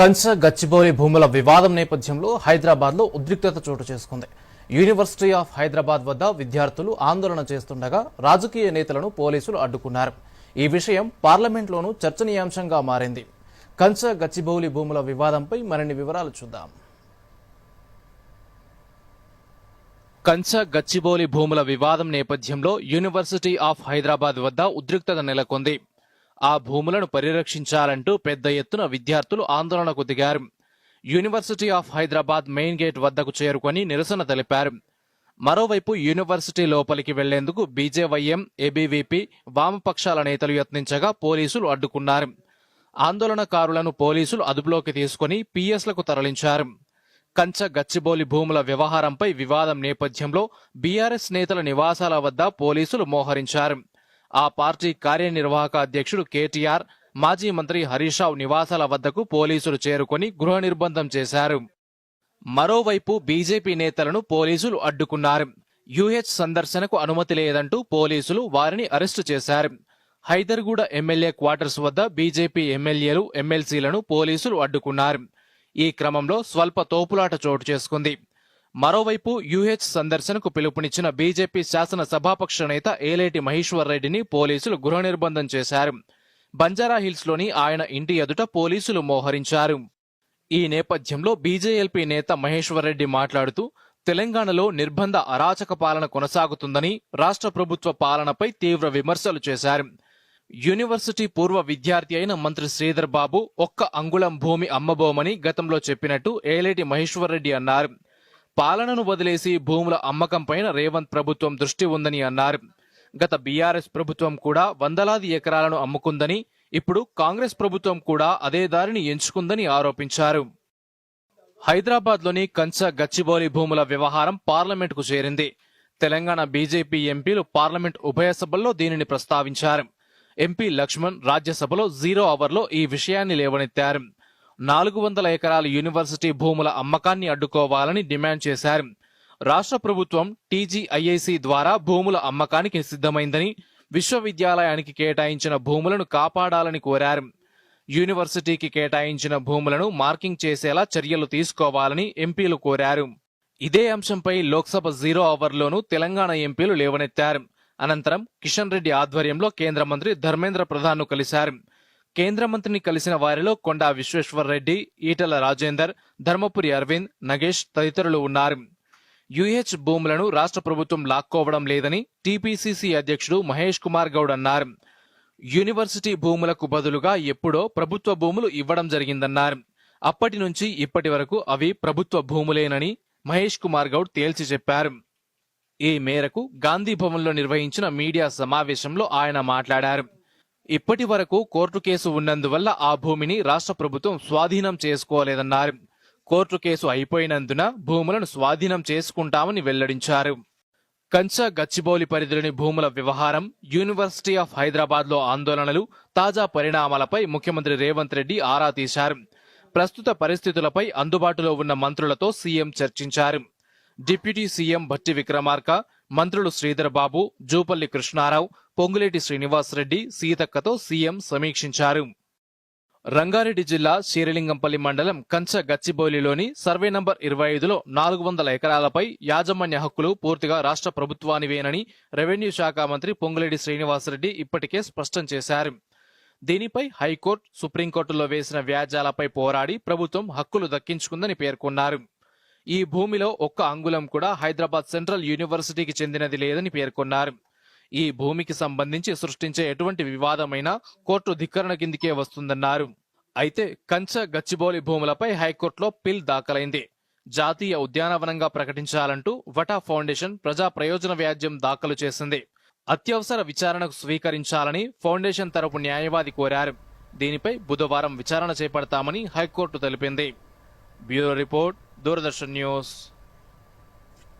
కంచ గచ్చిబౌలి భూముల వివాదం నేపథ్యంలో హైదరాబాద్లో ఉద్రిక్తత చోటు చేసుకుంది. యూనివర్సిటీ ఆఫ్ హైదరాబాద్ వద్ద విద్యార్థులు ఆందోళన చేస్తుండగా రాజకీయ నేతలను పోలీసులు అడ్డుకున్నారు. ఈ విషయం పార్లమెంట్లోనూ చర్చనీయాంశంగా మారింది. కంచ గచ్చిబౌలి భూముల వివాదంపై మరిన్ని వివరాలు చూద్దాం. కంచ గచ్చిబౌలి భూముల వివాదం నేపథ్యంలో యూనివర్సిటీ ఆఫ్ హైదరాబాద్ వద్ద ఉద్రిక్తత నెలకొంది. ఆ భూములను పరిరక్షించాలంటూ పెద్ద ఎత్తున విద్యార్థులు ఆందోళనకు దిగారు. University of Hyderabad main gate వద్దకు చేరుకొని నిరసన తెలిపారు. మరోవైపు యూనివర్సిటీ లోపలికి వెళ్ళేందుకు బీజేవైఎం ఏబీవీపీ వామపక్షాల నేతలు యత్నించగా పోలీసులు అడ్డుకున్నారు. ఆందోళనకారులను పోలీసులు అదుపులోకి తీసుకుని పీఎస్లకు తరలించారు. కంచ గచ్చిబౌలి భూముల వ్యవహారంపై వివాదం నేపథ్యంలో బీఆర్ఎస్ నేతల నివాసాల వద్ద పోలీసులు మోహరించారు. ఆ పార్టీ కార్యనిర్వాహక అధ్యక్షుడు కేటీఆర్ మాజీ మంత్రి హరీష్ రావు నివాసాల వద్దకు పోలీసులు చేరుకొని గృహ నిర్బంధం చేశారు. మరోవైపు బీజేపీ నేతలను పోలీసులు అడ్డుకున్నారు. యుహెచ్ సందర్శనకు అనుమతి లేదంటూ పోలీసులు వారిని అరెస్టు చేశారు. హైదర్గూడ ఎమ్మెల్యే క్వార్టర్స్ వద్ద బీజేపీ ఎమ్మెల్యేలు ఎమ్మెల్సీలను పోలీసులు అడ్డుకున్నారు. ఈ క్రమంలో స్వల్ప తోపులాట చోటు చేసుకుంది. మరోవైపు యుహెచ్ సందర్శనకు పిలుపునిచ్చిన బీజేపీ శాసన సభాపక్ష నేత ఏలేటి మహేశ్వర్ రెడ్డిని పోలీసులు గృహ నిర్బంధం చేశారు. బంజారా ఆయన ఇంటి ఎదుట పోలీసులు మోహరించారు. ఈ నేపథ్యంలో బీజేఎల్పీ నేత మహేశ్వర్ రెడ్డి మాట్లాడుతూ తెలంగాణలో నిర్బంధ అరాచక పాలన కొనసాగుతుందని రాష్ట్ర ప్రభుత్వ పాలనపై తీవ్ర విమర్శలు చేశారు. యూనివర్సిటీ పూర్వ విద్యార్థి అయిన మంత్రి శ్రీధర్ బాబు ఒక్క అంగుళం భూమి అమ్మబోమని గతంలో చెప్పినట్టు ఏలేటి మహేశ్వర్ రెడ్డి అన్నారు. పాలనను వదిలేసి భూముల అమ్మకం పైన రేవంత్ ప్రభుత్వం దృష్టి ఉందని అన్నారు. గత బీఆర్ఎస్ ప్రభుత్వం కూడా వందలాది ఎకరాలను అమ్ముకుందని ఇప్పుడు కాంగ్రెస్ ప్రభుత్వం కూడా అదే దారిని ఎంచుకుందని ఆరోపించారు. హైదరాబాద్లోని కంచ గచ్చిబౌలి భూముల వ్యవహారం పార్లమెంటుకు చేరింది. తెలంగాణ బీజేపీ ఎంపీలు పార్లమెంట్ ఉభయ సభల్లో దీనిని ప్రస్తావించారు. ఎంపీ లక్ష్మణ్ రాజ్యసభలో జీరో అవర్లో ఈ విషయాన్ని లేవనెత్తారు. నాలుగు వందల ఎకరాల యూనివర్సిటీ భూముల అమ్మకాన్ని అడ్డుకోవాలని డిమాండ్ చేశారు. రాష్ట్ర ప్రభుత్వం టీజీఐఐసి ద్వారా భూముల అమ్మకానికి సిద్ధమైందని విశ్వవిద్యాలయానికి కేటాయించిన భూములను కాపాడాలని కోరారు. యూనివర్సిటీకి కేటాయించిన భూములను మార్కింగ్ చేసేలా చర్యలు తీసుకోవాలని ఎంపీలు కోరారు. ఇదే అంశంపై లోక్సభ జీరో అవర్లోనూ తెలంగాణ ఎంపీలు లేవనెత్తారు. అనంతరం కిషన్ రెడ్డి ఆధ్వర్యంలో కేంద్ర మంత్రి ధర్మేంద్ర ప్రధాన్ను కలిశారు. కేంద్ర మంత్రిని కలిసిన వారిలో కొండా విశ్వేశ్వర్ రెడ్డి ఈటల రాజేందర్ ధర్మపురి అరవింద్ నగేష్ తదితరులు ఉన్నారు. యుహెచ్ భూములను రాష్ట్ర ప్రభుత్వం లాక్కోవడం లేదని టీపీసీసీ అధ్యక్షుడు మహేష్ కుమార్ గౌడ్ అన్నారు. యూనివర్సిటీ భూములకు బదులుగా ఎప్పుడో ప్రభుత్వ భూములు ఇవ్వడం జరిగిందన్నారు. అప్పటి నుంచి ఇప్పటి వరకు అవి ప్రభుత్వ భూములేనని మహేష్ కుమార్ గౌడ్ తేల్చి చెప్పారు. ఈ మేరకు గాంధీ భవన్లో నిర్వహించిన మీడియా సమావేశంలో ఆయన మాట్లాడారు. ఇప్పటి వరకు కోర్టు కేసు ఉన్నందువల్ల ఆ భూమిని రాష్ట్ర ప్రభుత్వం స్వాధీనం చేసుకోలేదన్నారు. కోర్టు కేసు అయిపోయినందున భూములను స్వాధీనం చేసుకుంటామని వెల్లడించారు. కంచ గచ్చిబౌలి పరిధిలోని భూముల వ్యవహారం యూనివర్సిటీ ఆఫ్ హైదరాబాద్లో ఆందోళనలు తాజా పరిణామాలపై ముఖ్యమంత్రి రేవంత్ రెడ్డి ఆరా తీశారు. ప్రస్తుత పరిస్థితులపై అందుబాటులో ఉన్న మంత్రులతో సీఎం చర్చించారు. డిప్యూటీ సీఎం భట్టి విక్రమార్క మంత్రులు శ్రీధర్ బాబు జూపల్లి కృష్ణారావు పొంగులేటి శ్రీనివాసరెడ్డి సీతక్కతో సీఎం సమీక్షించారు. రంగారెడ్డి జిల్లా శ్రీరలింగంపల్లి మండలం కంచ గచ్చిబౌలిలోని సర్వే నంబర్ ఇరవై ఐదులో నాలుగు వందల ఎకరాలపై యాజమాన్య హక్కులు పూర్తిగా రాష్ట్ర ప్రభుత్వానివేనని రెవెన్యూ శాఖ మంత్రి పొంగులేటి శ్రీనివాసరెడ్డి ఇప్పటికే స్పష్టం చేశారు. దీనిపై హైకోర్టు సుప్రీంకోర్టులో వేసిన వ్యాజ్యాలపై పోరాడి ప్రభుత్వం హక్కులు దక్కించుకుందని పేర్కొన్నారు. ఈ భూమిలో ఒక్క అంగుళం కూడా హైదరాబాద్ సెంట్రల్ యూనివర్సిటీకి చెందినది లేదని పేర్కొన్నారు. ఈ భూమికి సంబంధించి సృష్టించే ఎటువంటి వివాదమైనా కోర్టు ధిక్కరణ కిందికే వస్తుందన్నారు. అయితే కంచ గచ్చిబౌలి భూములపై హైకోర్టులో పిల్ దాఖలైంది. జాతీయ ఉద్యానవనంగా ప్రకటించాలంటూ వటా ఫౌండేషన్ ప్రజా ప్రయోజన వ్యాజ్యం దాఖలు చేసింది. అత్యవసర విచారణకు స్వీకరించాలని ఫౌండేషన్ తరపు న్యాయవాది కోరారు. దీనిపై బుధవారం విచారణ చేపడతామని హైకోర్టు తెలిపింది. Bureau report Doordarshan news.